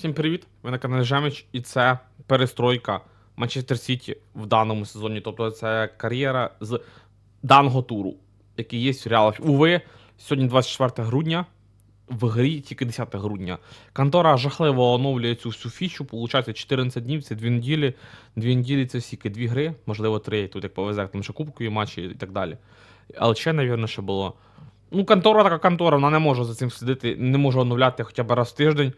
Всім привіт! Ви на каналі Жемич, і це перестройка Манчестер Сіті в даному сезоні. Тобто це кар'єра з даного туру, який є в реалах. Уви, сьогодні 24 грудня, в грі тільки 10 грудня. Контора жахливо оновлює цю всю фічу. Получається 14 днів, це 2 неділі. 2 неділі це стільки дві гри, можливо, три. Тут як повезе, тому що кубкові матчі і так далі. Але ще, навірно, ще було. Ну, контора така контора, вона не може за цим слідити, не може оновляти хоча б раз в тиждень.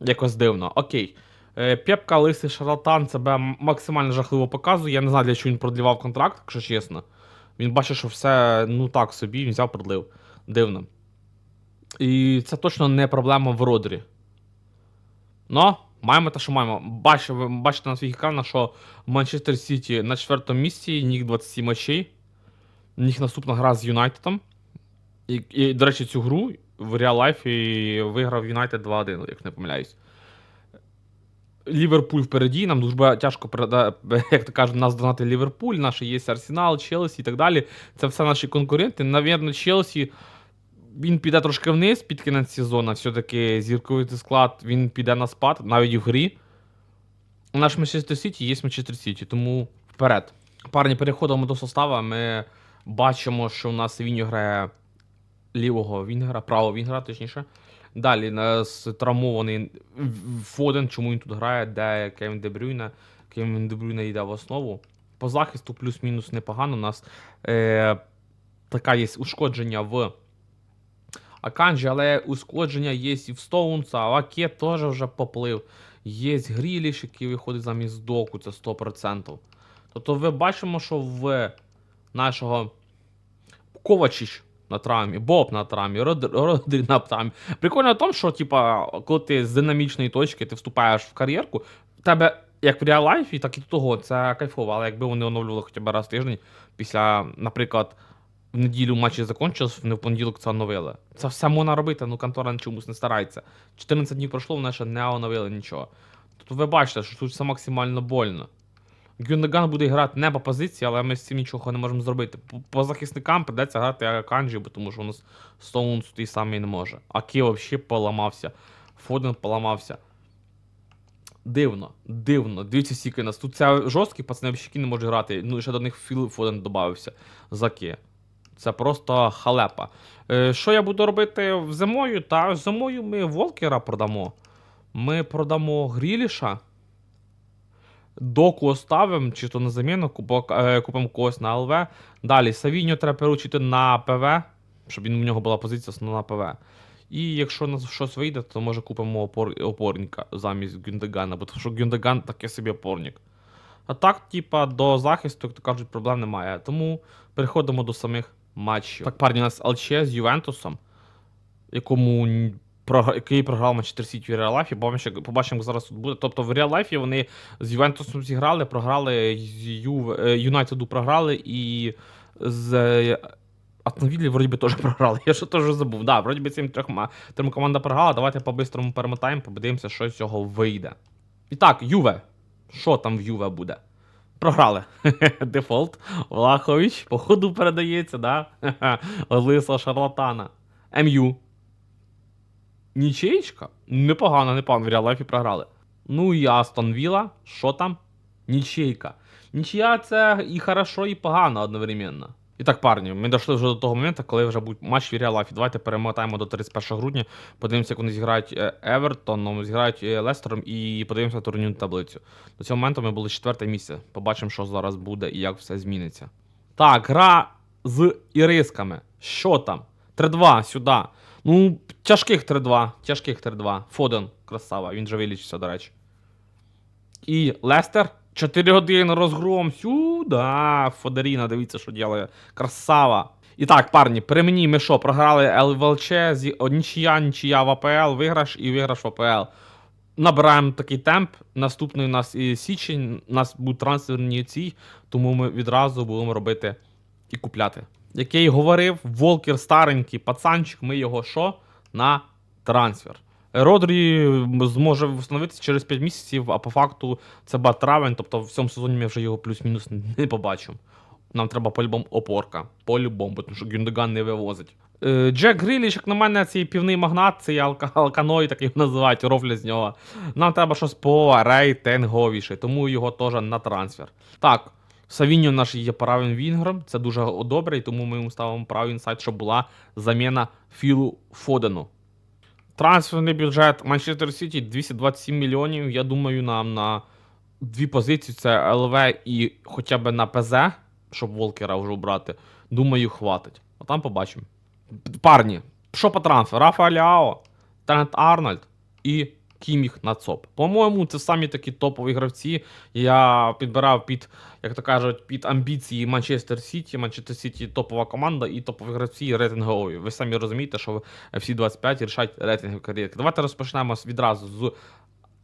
Якось дивно. Окей. Е, Пепка, лисий шарлатан себе максимально жахливо показує. Я не знаю, для чого він продлівав контракт, якщо чесно. Він бачить, що все ну так собі, він взяв продлив. Дивно. І це точно не проблема в Родрі. Ну, маємо те, що маємо. Бачите, бачите на своїх екранах, що Манчестер Сіті на четвертому місці, ніх 27 очей. Їх наступна гра з Юнайтедом. І, і, до речі, цю гру в Real Life виграв Юнайтед 2-1, як не помиляюсь. Ліверпуль впереді, нам дуже тяжко переда- як то кажуть, нас донати Ліверпуль, наші є Арсенал, Челсі і так далі. Це все наші конкуренти. Навірно, Челсі він піде трошки вниз під кінець сезону. Все-таки зірковий склад він піде на спад, навіть і в грі. Наш Манчестер Сіті є Манчестер Сіті, тому вперед. Парні, переходимо до состава. Ми бачимо, що у нас Віньо грає лівого Вінгера, правого Вінгера, точніше. Далі нас травмований Фоден, чому він тут грає, де Кевін Дебрюйне. Кевін Дебрюйне йде в основу. По захисту плюс-мінус непогано. У нас е, така є ушкодження в Аканджі, але ушкодження є і в Стоунса, а Аке теж вже поплив. Є Гріліш, який виходить замість доку, це 100%. Тобто ви бачимо, що в нашого Ковачіч на травмі, Боб на травмі, Родрі на травмі. Прикольно в тому, що, типа, коли ти з динамічної точки ти вступаєш в кар'єрку, тебе як в реал-лайфі, так і того, це кайфово. Але якби вони оновлювали хоча б раз в тиждень, після, наприклад, в неділю матчі закінчилось, вони в понеділок це оновили. Це все можна робити, ну контора чомусь не старається. 14 днів пройшло, вони ще не оновили нічого. Тобто ви бачите, що тут все максимально больно. Гюндаган буде грати не по позиції, але ми з цим нічого не можемо зробити. По, захисникам придеться грати Канджі, бо тому що у нас Стоунс той самий не може. Акі взагалі поламався. Фоден поламався. Дивно, дивно. Дивіться, скільки нас. Тут це жорсткі пацани взагалі не можуть грати. Ну ще до них Філ Фоден додався. Заки. Це просто халепа. Е, що я буду робити зимою? Та зимою ми Волкера продамо. Ми продамо Гріліша. Доку оставимо, чи то на заміну, е, купимо когось на ЛВ. Далі Савіньо треба переучити на ПВ, щоб він, у нього була позиція основна ПВ. І якщо у нас щось вийде, то може купимо опор, опорника замість Гюндагана, бо що Гюндаган таке собі опорник. А так, типа, до захисту, як то кажуть, проблем немає. Тому переходимо до самих матчів. Так, парні, у нас ЛЧ з Ювентусом, якому який програв Манчестер Сіті в Реал Лайфі. Побачимо, як зараз тут буде. Тобто в Реал Лайфі вони з Ювентусом зіграли, програли, з е, Юнайтеду програли і з е, Астонвіллі вроді би теж програли. Я ще теж забув. Да, вроді би цим трьома команда програла. Давайте по-бистрому перемотаємо, подивимося, що з цього вийде. І так, Юве. Що там в Юве буде? Програли. Дефолт. Влахович, походу передається, да? Лиса шарлатана. МЮ. Нічеєчка? Непогано, непогано. В реал-лайфі програли. Ну і Астон Вілла. Що там? Нічейка. Нічия це і хорошо, і погано одновременно. І так, парні, ми дійшли вже до того моменту, коли вже будуть матч в реал. Давайте перемотаємо до 31 грудня. Подивимося, як вони зіграють Евертоном, зіграють е, Лестером і подивимося турнірну таблицю. До цього моменту ми були четверте місце. Побачимо, що зараз буде і як все зміниться. Так, гра з ірисками. Що там? 3-2 сюди. Ну, тяжких 3-2. Тяжких 3-2. Фоден, красава, він же вилічився, до речі. І Лестер. 4 години розгром. Сюда. Фодеріна, дивіться, що ділає. Красава. І так, парні, при мені ми що, програли ЛВЛЧ, нічия, нічия в АПЛ, виграш і виграш в АПЛ. Набираємо такий темп. Наступний у нас і січень, у нас будуть трансферні ці, тому ми відразу будемо робити і купляти. Як я й говорив, Волкер старенький пацанчик, ми його що? На трансфер. Родрі зможе встановитися через 5 місяців, а по факту це ба травень, тобто в цьому сезоні ми вже його плюс-мінус не побачимо. Нам треба по-любому опорка. По-любому, тому що Гюндоган не вивозить. Е, Джек Гріліш, як на мене, цей півний магнат, цей алка- алканой, так його називають, рофля з нього. Нам треба щось по рейтинговіше, тому його теж на трансфер. Так, Савіньо наш є правим вінгром, це дуже добре, і тому ми йому ставимо правий інсайт, щоб була заміна Філу Фодену. Трансферний бюджет Манчестер Сіті 227 мільйонів. Я думаю, нам на дві позиції це ЛВ і хоча б на ПЗ, щоб Волкера вже обрати. Думаю, хватить. А там побачимо. Парні, що по трансферу? Рафа Ляо, Трент Арнольд і Кіміх на ЦОП. По-моєму, це самі такі топові гравці. Я підбирав під, як то кажуть, під амбіції Манчестер Сіті. Манчестер Сіті топова команда і топові гравці рейтингові. Ви самі розумієте, що всі 25 рішать рейтингові кар'єрки. Давайте розпочнемо відразу з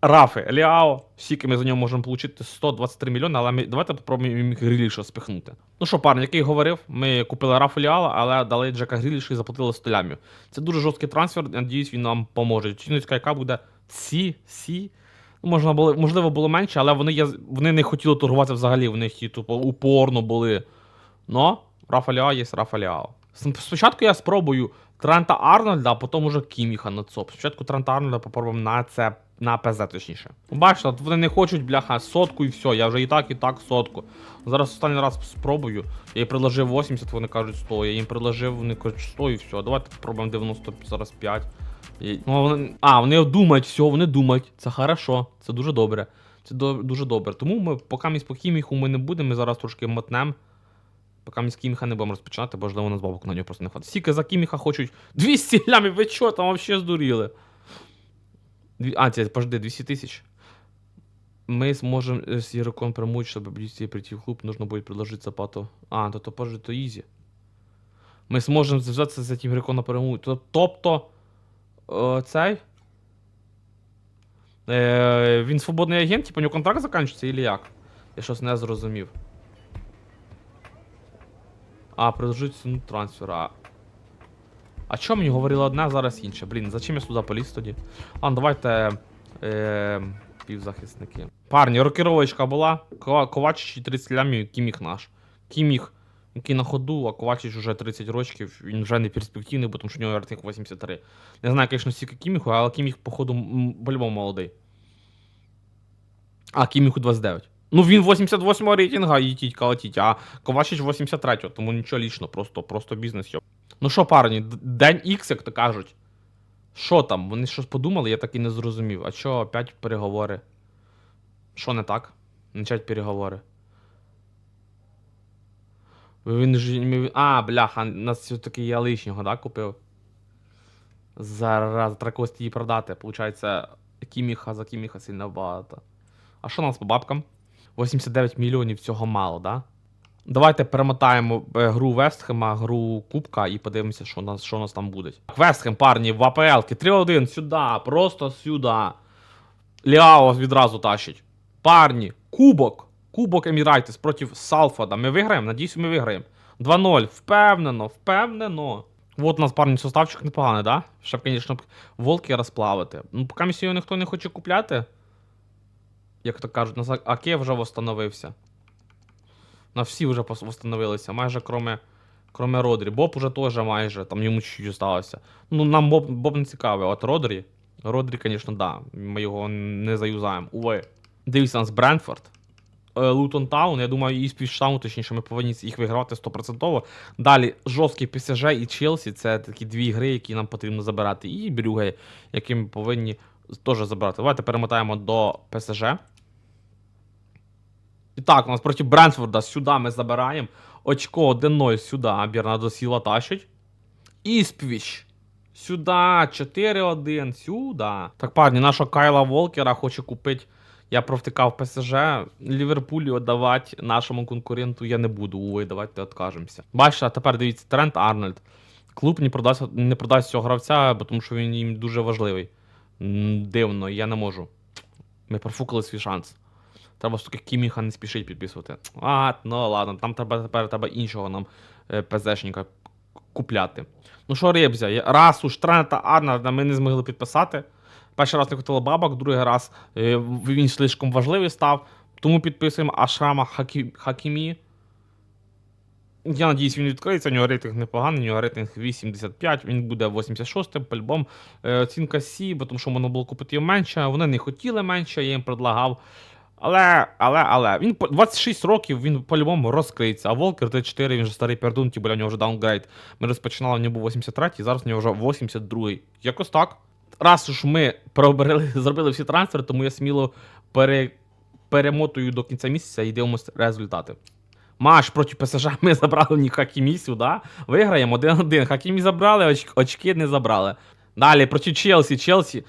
Рафи Ліао. Скільки ми за нього можемо отримати 123 мільйони, але ми давайте попробуємо Гріліша спихнути. Ну що, парень, який говорив, ми купили Рафу Ліао, але дали Джека Гріліша і заплатили 100 лямів. Це дуже жорсткий трансфер, надіюсь, він нам поможе. Цінницька яка буде Сі, Сі. Ну, можна було, можливо, було менше, але вони, є, вони не хотіли торгувати взагалі, вони ті, тупо, упорно були. Но Рафа Ліао є Рафаліао. Спочатку я спробую Трента Арнольда, а потім уже Кіміха на ЦОП. Спочатку Трента Арнольда попробуємо на це на ПЗ, точніше. Бачите, вони не хочуть, бляха, сотку і все. Я вже і так, і так сотку. Зараз останній раз спробую. Я їм предложив 80, вони кажуть 100. Я їм предложив, вони кажуть 100 і все. Давайте спробуємо 90 зараз 5. І, ну, вони, а, вони думають, все, вони думають. Це хорошо, це дуже добре. Це до, дуже добре. Тому ми, поки ми по Кіміху ми не будемо, ми зараз трошки мотнемо. Поки ми з Кіміха не будемо розпочинати, бо можливо у нас бабок на нього просто не хватить. Стільки за Кіміха хочуть 200 лямів, ви чо, там вообще здуріли. Дві- А, це, подожди, 200 тысяч. Мы сможем э, с игроком промочь, чтобы близкие прийти в клуб, нужно будет предложить Запату. А, то, то подожди, то изи. Ми зможемо зв'язатися з цим игроком напряму. То- Тобто, е, цей. Е, він свободний агент, типу у нього контракт закінчується, или як? Я щось не зрозумів. А, предложить ціну трансфера. А чому мені говорили одне, а зараз інше? Блін, зачем я сюди поліз тоді? Ладно, давайте. Е, півзахисники. Парні, рокіровочка була. Кова- Ковачич 30 лямів, Кіміх наш. Кіміх, який на ходу, а Ковачич вже 30 років, він вже не перспективний, бо тому що у нього рейтинг 83. Не знаю, звісно, стільки Кіміху, але Кіміх, походу, по-любому молодий. А, Кіміху 29. Ну він 88-го рейтинга їтіть, колотіть, а Ковачич 83-го, тому нічого лічно, просто, просто бізнес. йо. Ну що, парні, день X, як то кажуть. Що там? Вони щось подумали, я так і не зрозумів. А що, опять переговори? Що не так? Начать переговори. Він ж. А, бляха, нас все-таки я лишнього, да, купив? Зараз треба її продати. Получається, Кіміха за Кіміха сильно багато. А що у нас по бабкам? 89 мільйонів цього мало, да? Давайте перемотаємо е, гру Вестхема, гру Кубка і подивимося, що у нас, що у нас там буде. Вестхем, парні, в АПЛ 3-1, сюди, просто сюди. Ліао відразу тащить. Парні, кубок. Кубок Емірайтес проти Салфада. Ми виграємо? Надіюсь, ми виграємо. 2-0. Впевнено, впевнено. Вот у нас парні составчик непоганий, да? Щоб, звісно, волки розплавити. Ну, поки його ніхто не хоче купляти. Як то кажуть, нас Аке вже восстановився. На всі вже восстановилися, майже кроме, кроме Родрі. Боб уже теж майже, там йому чуть-чуть осталося. Ну, нам Боб, Боб не цікавий, от Родрі. Родрі, звісно, да. Ми його не заюзаємо. Уве. Дивіться, у нас Бренфорд. Е, Лутон Таун, я думаю, і Спіштаун, точніше, ми повинні їх вигравати 100%. Далі жорсткий ПСЖ і Челсі це такі дві гри, які нам потрібно забирати. І Брюге, які ми повинні теж забирати. Давайте перемотаємо до ПСЖ. І так, у нас проти Брентфорда сюди ми забираємо. Очко 1-0 сюди. Бернардо Сіла тащить. Іспвіч. Сюди. 4-1. Сюди. Так, парні, нашого Кайла Волкера хоче купити. Я провтикав ПСЖ. Ліверпулю віддавати нашому конкуренту я не буду. Ой, давайте відкажемося. Бачите, а тепер дивіться, Трент Арнольд. Клуб не продасть, не продасть цього гравця, бо тому що він їм дуже важливий. Дивно, я не можу. Ми профукали свій шанс. Треба ж таки Кіміха не спішить підписувати. А, ну ладно, там треба тепер треба іншого нам е, ПЗшника купляти. Ну що, Ребзя, раз уж Трента Арнольда ми не змогли підписати. Перший раз не хотіли бабок, другий раз е, він слишком важливий став. Тому підписуємо Ашрама Хакі... Хакімі. Я надіюсь, він відкриється. У нього рейтинг непоганий, у нього рейтинг 85, він буде 86-м, по-любому. Е, оцінка C, бо тому що купити його менше. Вони не хотіли менше, я їм предлагав. Але, але, але, він 26 років, він по-любому розкриється. А Волкер 34, він же старий пердун, ті, бля, у нього вже даунгрейд. Ми розпочинали, у нього був 83-й, зараз у нього вже 82-й. Якось так. Раз уж ми пробрали, зробили всі трансфери, тому я сміло пере, перемотую до кінця місяця і дивимося результати. Маш проти ПСЖ ми забрали ні Хакімі сюди. Виграємо 1-1. Хакімі забрали, оч, очки не забрали. Далі проти Челсі. Челсі.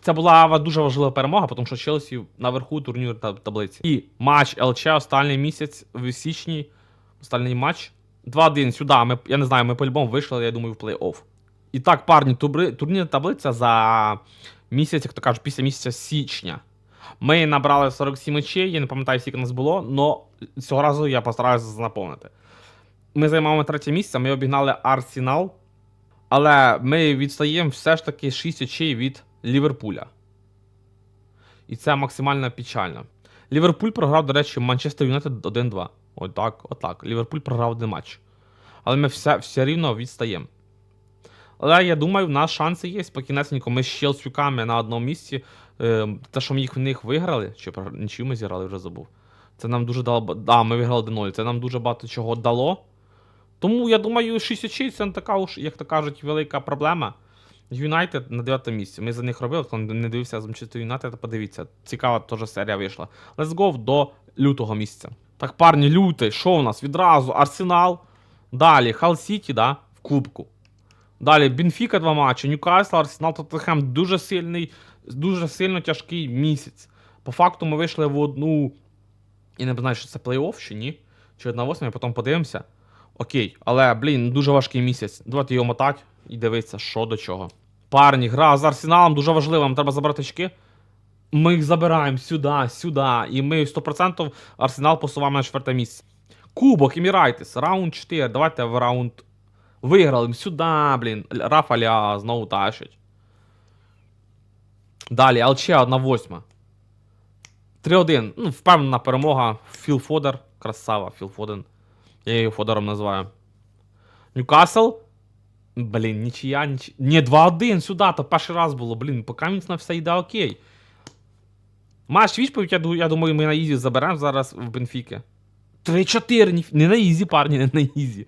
Це була дуже важлива перемога, тому що Челсі наверху турніру та таблиці. І матч ЛЧ останній місяць в січні. Останній матч. 2-1 сюди. Ми, я не знаю, ми по-любому вийшли, я думаю, в плей-офф. І так, парні, турнірна таблиця за місяць, як то кажуть, після місяця січня. Ми набрали 47 очей, я не пам'ятаю, скільки нас було, але цього разу я постараюся наповнити. Ми займаємо третє місце, ми обігнали Арсенал, але ми відстаємо все ж таки 6 очей від Ліверпуля. І це максимально печально. Ліверпуль програв, до речі, Манчестер Юнайтед 1-2. Отак, отак. Ліверпуль програв один матч. Але ми все, все рівно відстаємо. Але я думаю, в нас шанси є спокійнесенько. Ми з Челсюками на одному місці. Е, те, що ми їх в них виграли, чи програ- нічию ми зіграли, вже забув. Це нам дуже дало. Да, ми виграли 1-0. Це нам дуже багато чого дало. Тому я думаю, 6 очей це не така уж, як то кажуть, велика проблема. Юнайтед на 9 місці. Ми за них робили, хто не дивився з Манчестер Юнайтед, подивіться. Цікава теж серія вийшла. Let's go до лютого місяця. Так, парні, лютий, що у нас? Відразу Арсенал. Далі Хал Сіті, да, в Кубку. Далі Бенфіка два матчі, Ньюкасл, Арсенал, Тоттенхем дуже сильний, дуже сильно тяжкий місяць. По факту ми вийшли в одну. І не знаю, що це плей-офф чи ні. Чи одна восьма, потім подивимося. Окей, але, блін, дуже важкий місяць. Давайте його мотати і дивитися, що до чого. Парні, гра з Арсеналом дуже важлива, нам треба забрати очки. Ми їх забираємо сюди, сюди. І ми 100% Арсенал посуваємо на четверте місце. Кубок, Емірайтес, раунд 4. Давайте в раунд. Виграли сюди, блін. Рафаля знову тащить. Далі, Алче 1-8. 3-1. Ну, впевнена перемога. Філ Фодер. Красава, Філ Фоден. Я його Фодером називаю. Ньюкасл. Блін, нічия, нічия. Ні, 2-1 сюди, то перший раз було. Блін, поки він на все йде окей. Матч відповідь, я, думаю, ми на Ізі заберемо зараз в Бенфіки. 3-4, ні- не на Ізі, парні, не на Ізі.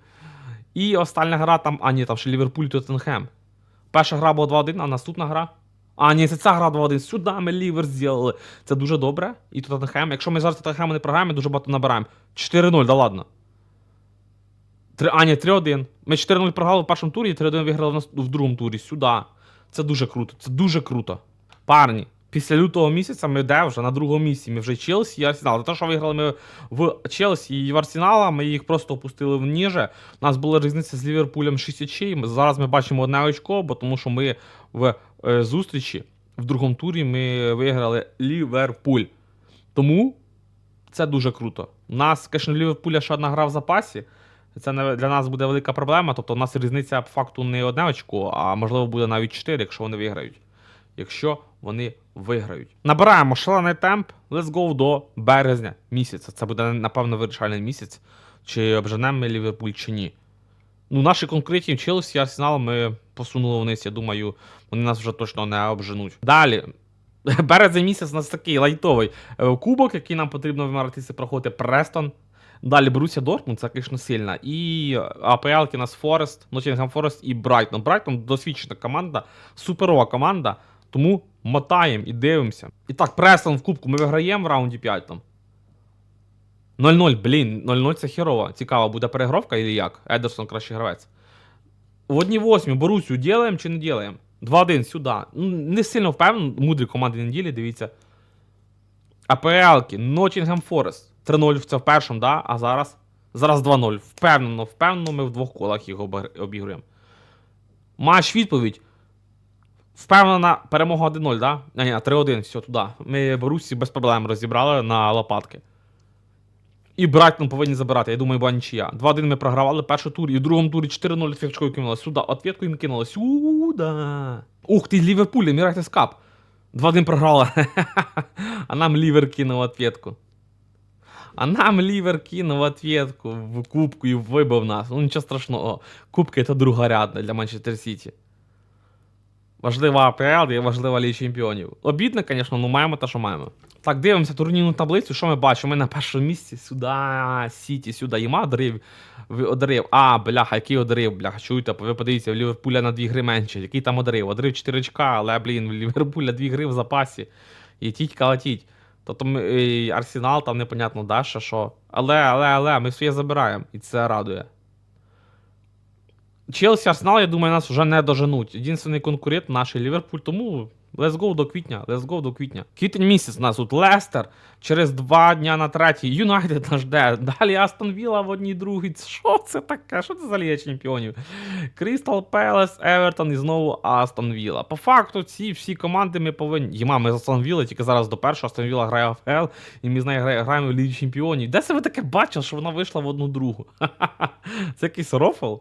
І остання гра там. А, ні, там ще Ліверпуль Тоттенхем. Перша гра була 2-1, а наступна гра. А, ні, це ця гра 2-1. Сюди ми лівер зробили. Це дуже добре. І Тоттенхем. Якщо ми зараз Тоттенхем не програємо, ми дуже багато набираємо. 4-0, да ладно. 3, а, ні, 3-1. Ми 4-0 програли в першому турі, і 3-1 виграли в, нас- в другому турі. Сюди. Це дуже круто. Це дуже круто. Парні, після лютого місяця ми де вже на другому місці. Ми вже Челсі і Арсенал. Те, що виграли ми в Челсі і в Арсенала, ми їх просто опустили вніже. У нас була різниця з Ліверпулем 6 очей. Зараз ми бачимо одне очко, бо тому що ми в е, зустрічі в другому турі ми виграли Ліверпуль. Тому це дуже круто. У нас, звісно, Ліверпуля ще одна гра в запасі. Це для нас буде велика проблема. Тобто у нас різниця по факту не одне очко, а можливо буде навіть 4, якщо вони виграють. Якщо вони виграють. Набираємо шалений темп. Let's go до березня місяця. Це буде, напевно, вирішальний місяць. Чи обженемо ми Ліверпуль, чи ні. Ну, наші конкретні Челсі Арсенал ми посунули вниз. Я думаю, вони нас вже точно не обженуть. Далі. Березень місяць у нас такий лайтовий. Е, Кубок, який нам потрібно вимаратися, проходити Престон. Далі Борусsia Дортмунд, це, звісно, сильна. І АПЛ у нас Форест, Ноттінгем Форест і Брайтон. Брайтон досвідчена команда, суперова команда. Тому мотаємо і дивимося. І так, Престон в кубку ми виграємо в раунді 5 там. 0-0, блін, 0-0 це херово. Цікаво, буде перегровка или як? Едерсон кращий гравець. В одній восьмі Борусю ділаємо чи не ділаємо? 2-1 сюди. Ну, не сильно впевнений, мудрі команди неділі, дивіться. АПЛки, Ноттінгем Форест. 3-0 це в першому, да? а зараз? Зараз 2-0. Впевнено, впевнено, ми в двох колах їх обігр- обігруємо. Матч відповідь. Впевнена перемога 1-0, да? А, ні, 3-1, все, туди. Ми Борусі без проблем розібрали на лопатки. І Брайтон повинні забирати. Я думаю, була нічия. 2-1 ми програвали перший тур, і в другому турі 4-0 ответкою кинули. Сюди, ответку їм кинули. Сюди. Ух ти, Ліверпуль, Емірайтес Кап. 2-1 програла. а нам Лівер кинув ответку. А нам Лівер кинув ответку в кубку і вибив нас. Ну нічого страшного. Кубки це другорядне для Манчестер Сіті. Важлива АПЛ і важлива Ліга Чемпіонів. Обідно, звісно, ну маємо те, що маємо. Так, дивимося турнірну таблицю. Що ми бачимо? Ми на першому місці. Сюди, Сіті, сюди. Іма одарив. Одарив. А, бляха, який одарив, бляха. Чуєте, ви подивіться, в Ліверпуля на 2 гри менше. Який там одарив? Одарив 4 очка, але, блін, в Ліверпуля 2 гри в запасі. І тіть калатіть. Тобто ми, і Арсенал там непонятно далі, що. Але, але, але, ми своє забираємо. І це радує. Челсі, Арсенал, я думаю, нас вже не доженуть. Єдиний конкурент наш Ліверпуль, тому let's go до квітня, let's go до квітня. Квітень місяць у нас тут Лестер, через два дня на третій, Юнайтед нас жде. Далі Астон Вілла в одній другій. Що це таке? Що це за Ліга Чемпіонів? Крістал Пелес, Евертон і знову Астон Вілла. По факту, ці всі команди ми повинні. Єма, ми з Астон Вілла, тільки зараз до першого Астон Вілла грає в АФЛ, і ми з нею граємо в Лігі Чемпіонів. Де це ви таке бачили, що вона вийшла в одну другу? Це якийсь рофл?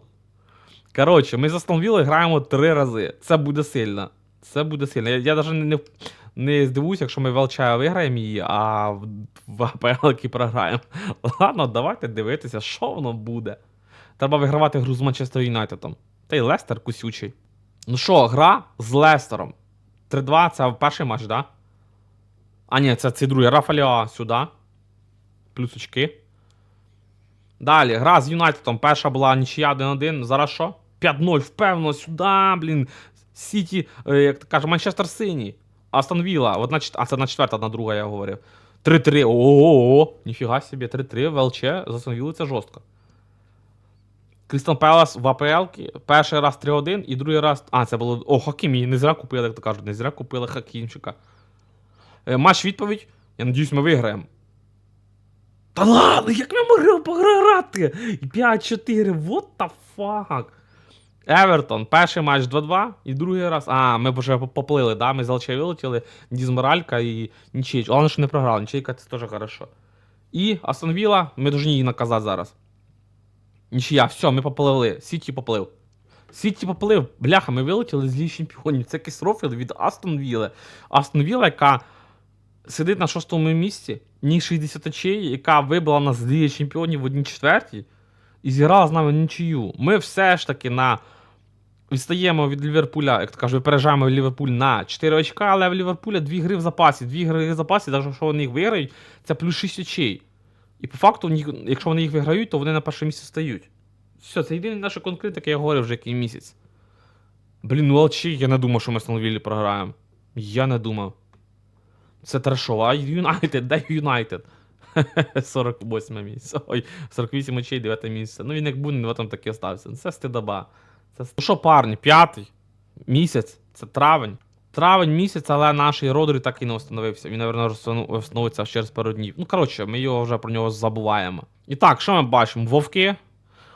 Коротше, ми з Астон граємо три рази. Це буде сильно. Це буде сильно. Я, я навіть не, не, здивуюся, якщо ми в ЛЧ виграємо її, а в, АПЛ програємо. Ладно, давайте дивитися, що воно буде. Треба вигравати гру з Манчестер Юнайтедом. Та й Лестер кусючий. Ну що, гра з Лестером. 3-2 це перший матч, да? А, ні, це цей другий. Рафаліа сюди. Плюс очки. Далі, гра з Юнайтедом. Перша була нічия 1-1. Зараз що? 5-0, впевнено, сюди, блін. Сіті, е, як то каже, Манчестер Синій. Астон. Одна, а це на четверта, одна друга, я говорив. 3-3. Ого, ніфіга собі, 3-3 в ЛЧ. За Астон Віллою це жорстко. Крістал Пелас в АПЛ. Перший раз 3-1 і другий раз. А, це було. О, Хакімі. Не зря купили, як то кажуть. Не зря купили Хакімчика. Е, матч відповідь. Я надіюсь, ми виграємо. Та ладно, як ми могли пограти? 5-4, what the fuck? Евертон, перший матч 2-2, і другий раз. А, ми вже поплили, да? Ми з ЛЧ вилетіли, Дізморалька і нічия. Головне, що не програли, нічийка це теж хорошо. І Астон Вілла, ми повинні її наказати зараз. Нічия, все, ми попливли. Сіті поплив. Сіті поплив. Бляха, ми вилетіли з Ліги Чемпіонів. Це якийсь рофіл від Астон Вілли. Астон Вілла, яка сидить на шостому місці, ні 60 очей, яка вибила нас з Ліги Чемпіонів в одній четвертій і зіграла з нами нічию. Ми все ж таки на. Відстаємо від Ліверпуля, як то кажуть, випереджаємо Ліверпуль на 4 очка, але в Ліверпуля 2 гри в запасі. 2 гри в запасі, навіть якщо вони їх виграють, це плюс 6 очей. І по факту, якщо вони їх виграють, то вони на перше місце стають. Все, це єдиний наш конкрет, який я говорив вже який місяць. Блін, ну ЛЧ, я не думав, що ми з програємо. Я не думав. Це трешово. А Юнайтед, де Юнайтед? 48 місце. Ой, 48 очей, 9 місце. Ну він як Бунін в этом таки остався. Це стидоба. Це... Ну що, парні, п'ятий місяць, це травень. Травень місяць, але наш Родрі так і не встановився. Він, мабуть, встановиться через пару днів. Ну, коротше, ми його вже про нього забуваємо. І так, що ми бачимо? Вовки,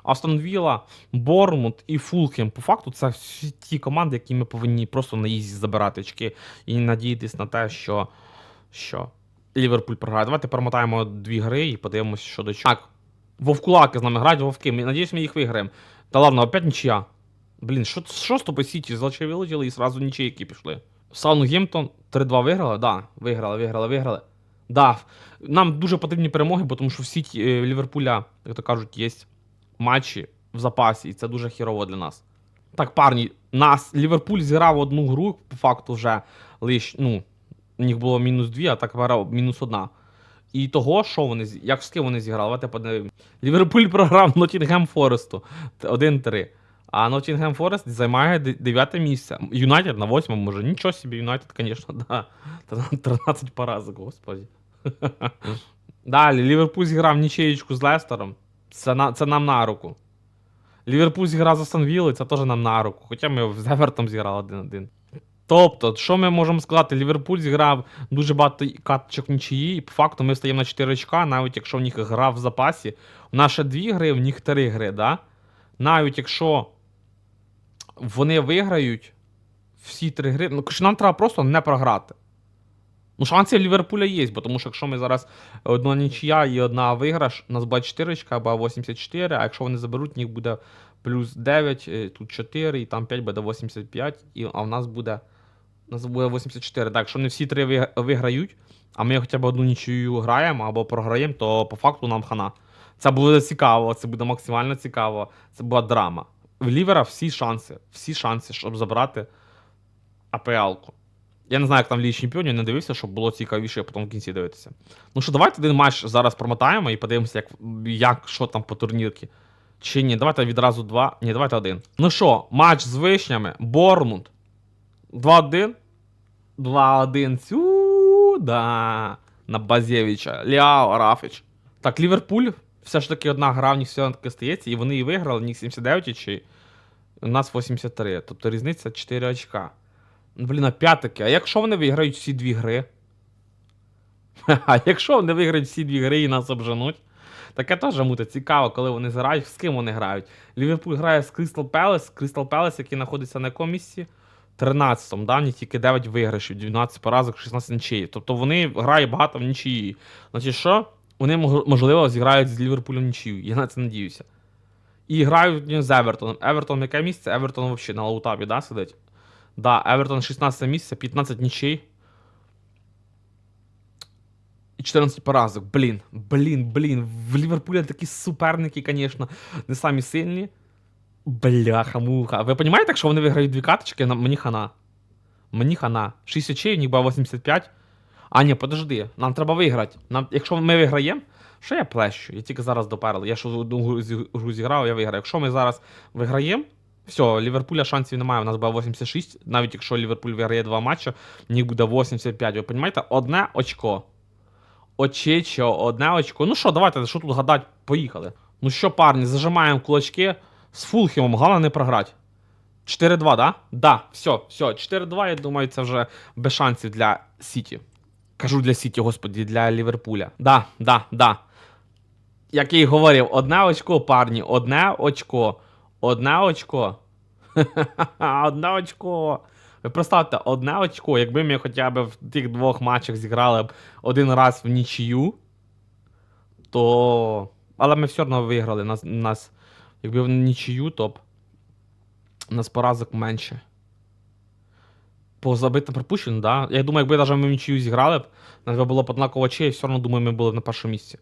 Астон Вілла, Бормут і Фулхем. По факту, це всі ті команди, які ми повинні просто на ізі забирати очки і надіятись на те, що. що Ліверпуль програє. Давайте перемотаємо дві гри і подивимося, що до чого. Так, Вовкулаки з нами грають, вовки. Ми- Надіюсь, ми їх виграємо. Та ладно, опять нічия. Блін, що, що тобою Сіті? Вилетіли і сразу нічийки пішли. Саунгемптон 3-2 виграли? Да, виграли, виграли, виграли. Да, нам дуже потрібні перемоги, тому що в Сіті е, Ліверпуля, як то кажуть, є матчі в запасі, і це дуже хірово для нас. Так, парні, нас Ліверпуль зіграв одну гру, по факту вже лиш, ну, у них було мінус дві, а так грав мінус одна. І того, що вони як з ким вони зіграли, давайте подивимось. Ліверпуль програв Ноттінгем Форесту 1-3. А Ноттінгем Форест займає 9 місце. Юнайтед на 8 може. Нічого собі, Юнайтед, звісно, да. 13 поразок, господи. Далі, Ліверпуль зіграв нічиєчку з Лестером. Це, на, це нам на руку. Ліверпуль зіграв за Сан це теж нам на руку. Хоча ми з Евертом зіграли 1-1. Тобто, що ми можемо сказати? Ліверпуль зіграв дуже багато каточок нічиї, і по факту ми стаємо на 4 очка, навіть якщо в них гра в запасі. У нас ще 2 гри, в них 3 гри, да? Навіть якщо вони виграють всі 3 гри, ну коротше, нам треба просто не програти. Ну, шанси Ліверпуля є, бо тому що якщо ми зараз одна нічия і одна виграш, у нас буде 4 очка або 84, а якщо вони заберуть, в них буде плюс 9, е, тут 4, і там 5 буде 85, і, а в нас буде У нас буде 84. Так, якщо не всі три виграють, а ми хоча б одну нічию граємо або програємо, то по факту нам хана. Це буде цікаво, це буде максимально цікаво. Це була драма. В Лівера всі шанси, всі шанси, щоб забрати АПЛ-ку. Я не знаю, як там в Лігі Чемпіонів, не дивився, щоб було цікавіше потім в кінці дивитися. Ну що, давайте один матч зараз промотаємо і подивимося, як, як що там по турнірці. Чи ні, давайте відразу два. Ні, давайте один. Ну що, матч з вишнями. Бормунд. 2-1. 2-1. Сюда. На Базєвича. Ляо Рафіч. Так, Ліверпуль. Все ж таки одна гра в них все таки стається, і вони і виграли, в них 79 очей. У нас 83. Тобто різниця 4 очка. Ну, Блін, а п'ятики. А якщо вони виграють всі дві гри? А якщо вони виграють всі дві гри і нас обженуть? Таке теж муте цікаво, коли вони грають, з ким вони грають. Ліверпуль грає з Crystal Palace, Crystal Palace, який знаходиться на якому місці? 13-му, да, них тільки 9 виграшів, 12 поразок, 16 нічиї. Тобто вони грають багато в нічиї. Значить, що? Вони можливо зіграють з Ліверпулем нічию. Я на це надіюся. І грають з Евертоном. Евертон яке місце? Евертон взагалі на лаутапі, да, сидить? Да, Евертон 16 місце, 15 нічий. І 14 поразок. Блін, блін, блін. В Ліверпулі такі суперники, звісно, не самі сильні. Бляха-муха. Ви розумієте, якщо вони виграють дві каточки, на- мені хана. Мені хана. 6 очей, ніби 85. А, ні, подожди, нам треба виграти. Нам, якщо ми виграємо, що я плещу? Я тільки зараз доперли. Я ж одну гру зі- зіграв, я виграю. Якщо ми зараз виграємо, все, Ліверпуля шансів немає. У нас буде 86. Навіть якщо Ліверпуль виграє два матчі, в буде 85. Ви розумієте? Одне очко. Очечо, одне очко. Ну що, давайте, що тут гадати? Поїхали. Ну що, парні, зажимаємо кулачки з Фулхемом, головне не програти. 4-2, да? Да, все, все, 4-2, я думаю, це вже без шансів для Сіті. Кажу для Сіті, господі, для Ліверпуля. Да, да, да. Як я й говорив, одне очко, парні, одне очко. Одне очко. одне очко. Ви представте, одне очко, якби ми хоча б в тих двох матчах зіграли б один раз в нічию, то. Але ми все одно виграли. Нас, нас, якби в нічию, то б нас поразок менше. По забитим пропущеним, да. Я думаю, якби навіть ми в нічию зіграли б, нас би було б однаково очей, все одно думаю, ми були б на першому місці.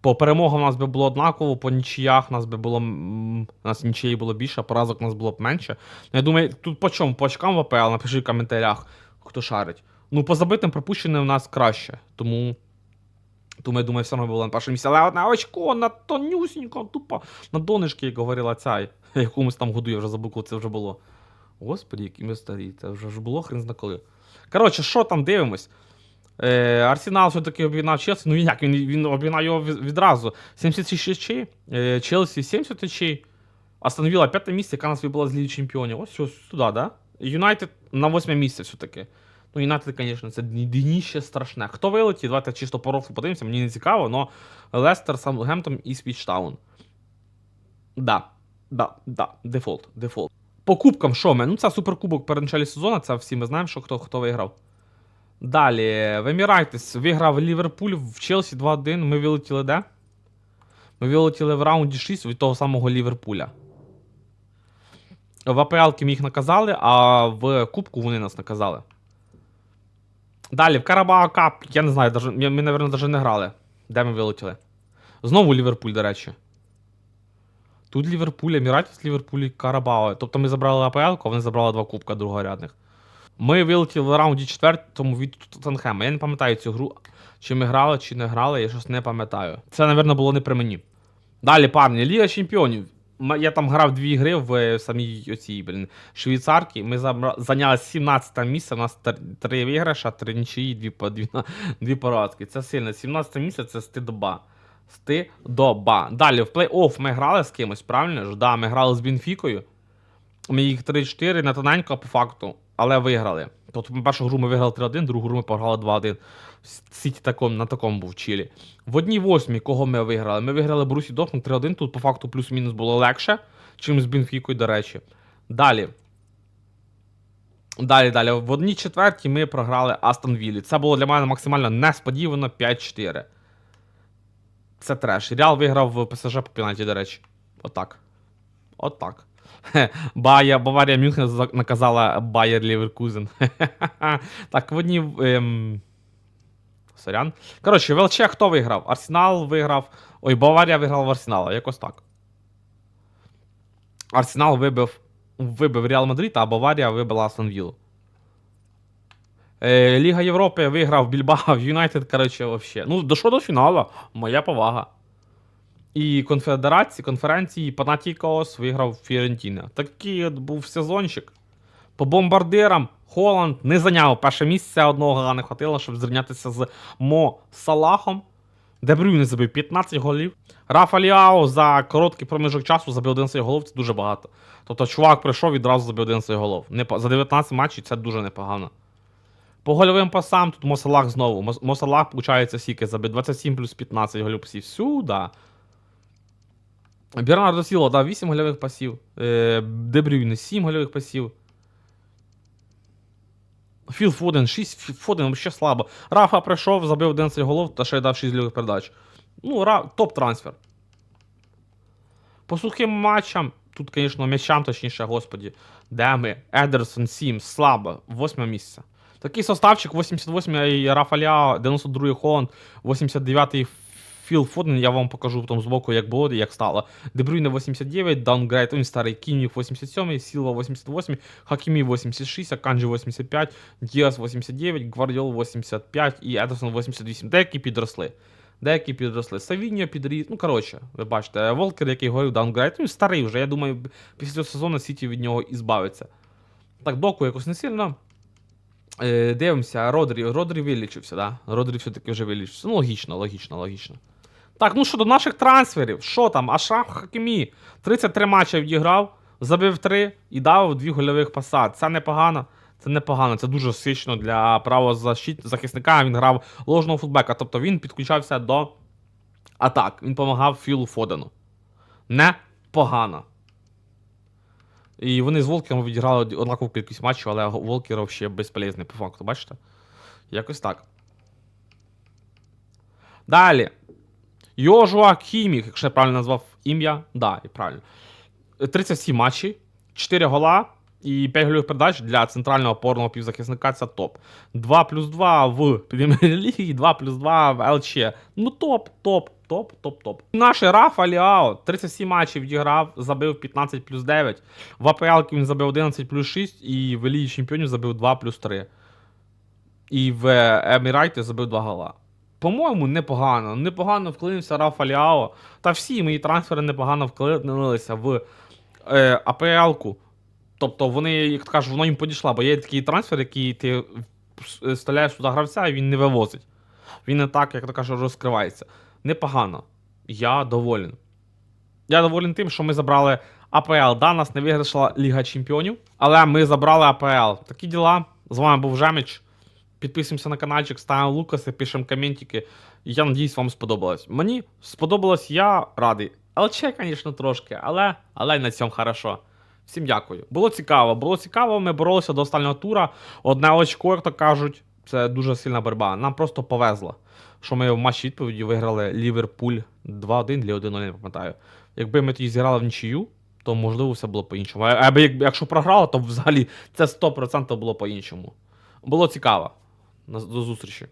По перемогам у нас би було однаково, по нічиях нас би було. У нас нічиї було більше, а поразок у нас було б менше. Ну, Я думаю, тут по чому? По очкам в АПЛ, напиши в коментарях, хто шарить. Ну, по забитим пропущеним у нас краще. Тому. Тому я думаю, все одно було на першому місці. Але одне очко на тонюсінько, тупо на донышки, як говорила ця, якомусь там году, я вже забув, це вже було. Господі, які ми старі, це вже ж було хрен зна коли. Коротше, що там дивимось? Е, Арсенал все-таки обігнав Челсі. Ну як, він, він обігнав його відразу. 76 очей, е, Челсі 70 очей. Вілла 5 місце, яка нас вибула з Ліги Чемпіонів. Ось ось сюди, да? Юнайтед на 8 місце все-таки. Ну, Юнайтед, звісно, це дні- дніще страшне. Хто вилетів? Давайте чисто по рофлу подивимося, мені не цікаво, але Лестер, Саутгемптон і Спічтаун. Да, да, да, дефолт, дефолт. По кубкам, що ми? Ну, це суперкубок перед началі сезону, це всі ми знаємо, що хто, хто виграв. Далі, в Емірайтес виграв Ліверпуль в Челсі 2-1. Ми вилетіли де? Ми вилетіли в раунді 6 від того самого Ліверпуля. В АПЛ ми їх наказали, а в Кубку вони нас наказали. Далі, в Карабао Кап, я не знаю, даже, ми, мабуть, навіть не грали. Де ми вилетіли? Знову Ліверпуль, до речі. Тут Ліверпуль, Еміратів, Ліверпуль і Карабао. Тобто ми забрали АПЛ, а вони забрали два кубка другорядних. Ми вилетіли в раунді четвертому від Тоттенхема. Я не пам'ятаю цю гру, чи ми грали, чи не грали, я щось не пам'ятаю. Це, напевно, було не при мені. Далі, парні, Ліга Чемпіонів. Я там грав дві гри в е, самій оцій, блін, швейцарці. Ми зайняли 17 місце, у нас три виграша, три нічиї, дві, дві, дві поразки. Це сильно. 17 місце це стидоба. Стидоба. Далі, в плей-офф ми грали з кимось, правильно ж? Да, ми грали з Бенфікою. Ми їх 3-4 на тоненько по факту, але виграли. Тобто першу гру ми виграли 3-1, другу гру ми програли 2-1. Сіті таком, на такому був Чилі. В одній восьмій, кого ми виграли? Ми виграли Брусі Дортмунд 3-1. Тут по факту плюс-мінус було легше, чим з Бенфікою, до речі. Далі. Далі, далі. В одній четвертій ми програли Астон Віллі. Це було для мене максимально несподівано 5-4. Це треш. Реал виграв в ПСЖ по пенальті, до речі. Отак. Отак. Бая, Баварія Мюнхен наказала Байер Ліверкузен. так, в одній. Ем... Сорян. Коротше, в ЛЧ хто виграв? Арсенал виграв. Ой, Баварія виграла в Арсенала, якось так. Арсенал вибив, вибив Реал Мадрид, а Баварія вибила Астон Віллу. Е, Ліга Європи виграв Більбао, Юнайтед, коротше, вообще. Ну, дійшло до фіналу. Моя повага. І конфедерації, конференції Панатікос виграв Фіорентіна. Такий от був сезончик. По бомбардирам Холланд не зайняв перше місце, одного гола не хватило, щоб зрівнятися з Мо Салахом. Дебрюйне забив 15 голів. Рафа Ліао за короткий проміжок часу забив 11 голів, це дуже багато. Тобто чувак прийшов і відразу забив 11 голів. За 19 матчів це дуже непогано. По гольовим пасам тут Мосалах знову. Мос- Мосалах, виходить, скільки забив 27 плюс 15 голів пасів. Сюди. Бернардо Сіло, да, 8 гольових пасів. Е, Дебрюйне 7 гольових пасів. Філ Фоден, 6 Фі- Фоден взагалі слабо. Рафа прийшов, забив 11 голов та ще й дав 6 лівих передач. Ну, ра... топ-трансфер. По сухим матчам, тут, звісно, м'ячам, точніше, господі. Де ми? Едерсон 7, слабо, 8 місце. Такий составчик, 88-й Рафа Ляо, 92-й Холланд, 89-й Філ Фоден, я вам покажу потім збоку, як було і як стало. Дебрюйне 89, Даунгрейд, він старий Кімніх 87, Сілва 88, Хакімі 86, Аканджі 85, Діас 89, Гвардіол 85 і Едерсон 88. Деякі підросли. Деякі підросли. Савіньо підріс. Ну, коротше, ви бачите, Волкер, який говорив даунгрейд, він старий вже. Я думаю, після цього сезону Сіті від нього і збавиться. Так, доку якось не сильно. Е, дивимося, Родрі. Родрі вилічився, да? Родрі все-таки вже вилічився. Ну, логічно, логічно, логічно. Так, ну що до наших трансферів, що там? Ашраф Хакімі 33 матчі відіграв, забив 3 і дав 2 гольових паса. Це непогано. Це непогано, це дуже сично для правозащит... захисника. Він грав ложного футбека. Тобто він підключався до атак. Він допомагав Філу Фодену. Непогано. І вони з Волкером відіграли однакову кількість матчів, але Волкер взагалі безполезний по факту, бачите? Якось так. Далі. Йожуа Кіміх, якщо я правильно назвав ім'я, да, і правильно. 37 матчі, 4 гола і 5 голів передач для центрального опорного півзахисника це топ. 2 плюс 2 в прем'єр-лігі, 2 плюс 2 в ЛЧ. Ну топ, топ, топ, топ, топ. Наш Рафа Ліао 37 матчів відіграв, забив 15 плюс 9. В АПЛ він забив 11 плюс 6 і в Лігі Чемпіонів забив 2 плюс 3. І в Емірайті забив 2 гола. По-моєму, непогано. Непогано вклинився Рафа Ліао. Та всі мої трансфери непогано вклинилися в е, АПЛ-ку. Тобто вони, як кажуть, воно їм підійшла, бо є такий трансфер, який ти е, вставляєш туди гравця і він не вивозить. Він не так, як то кажуть, розкривається. Непогано. Я доволен. Я доволен тим, що ми забрали АПЛ. Да, нас не виграшила Ліга Чемпіонів, але ми забрали АПЛ. Такі діла. З вами був Жемич. Підписуємося на каналчик, ставимо лукаси, пишемо коментики. Я надіюсь, вам сподобалось. Мені сподобалось, я радий. ЛЧ, звісно, трошки, але, але на цьому хорошо. Всім дякую. Було цікаво. Було цікаво, ми боролися до останнього тура. Одне очко, як то кажуть, це дуже сильна боротьба. Нам просто повезло, що ми в матчі відповіді виграли Ліверпуль 2-1 для 1-0, не пам'ятаю. Якби ми тоді зіграли в нічию, то можливо все було по-іншому. А- якщо програли, то взагалі це 100% було по-іншому. Було цікаво. До зустрічі.